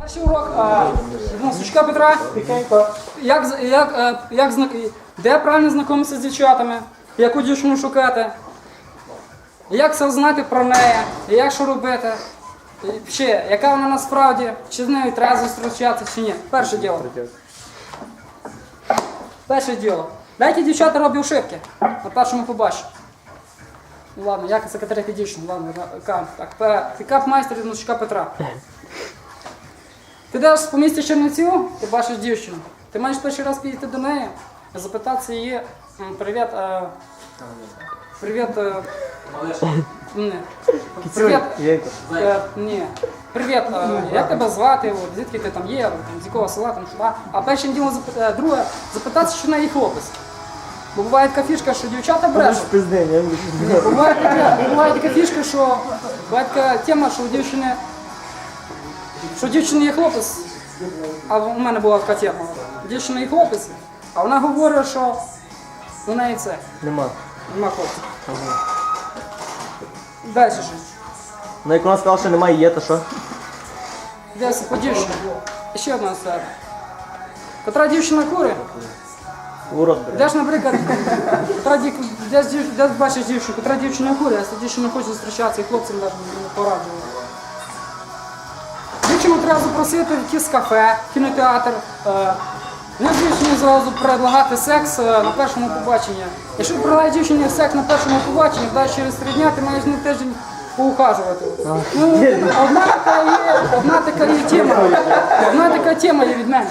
Перший урок а, ну, Сучка Петра. Як, з- як, е, як, де правильно знайомитися з дівчатами, яку дівчину шукати, як все знати про неї, як що робити. Ще, яка вона насправді, чи з нею треба зустрічатися, чи ні. Перше діло. Перше діло. Дайте дівчата роблять ошибки на першому побаченні. Ну ладно, як секретаря дівчину, ладно, ка- так, пікап майстер із Ночка Петра. Ти йдеш по місті Чернівців, ти бачиш дівчину. Ти маєш перший раз підійти до неї, запитатися її, привіт, е, привіт, е, ні, привіт, е, ні, привіт, е, як тебе звати, от, звідки ти там є, там, з якого села, там, сюди. А першим ділом, зап- е, друге, запитатися, чи в неї хлопець. Бо буває така фішка, що дівчата брешуть. Буває така, буває така фішка, що буває така тема, що у дівчини, що у дівчини є хлопець, а у мене була така тема. У дівчини є хлопець, а вона говорить, що у неї це, Нема. нема хлопця. Далі що? Ну як вона сказала, що немає, є, то що? Десь по дівчині. І ще одна історія. Котра дівчина курить, Урод, блядь. Йдеш, наприклад, котра дів- десь, дів- десь бачиш дівчину, котра дівчина курить, а ця дівчина хоче зустрічатися і хлопцям навіть не пораджує. Дівчину треба запросити в якісь кафе, кінотеатр. Е, не дівчині зразу предлагати секс е, на першому побаченні. Якщо предлагає дівчині секс на першому побаченні, далі через три дня ти маєш на тиждень поухажувати. Ну, одна така є, одна така є тема. Одна така тема є від мене.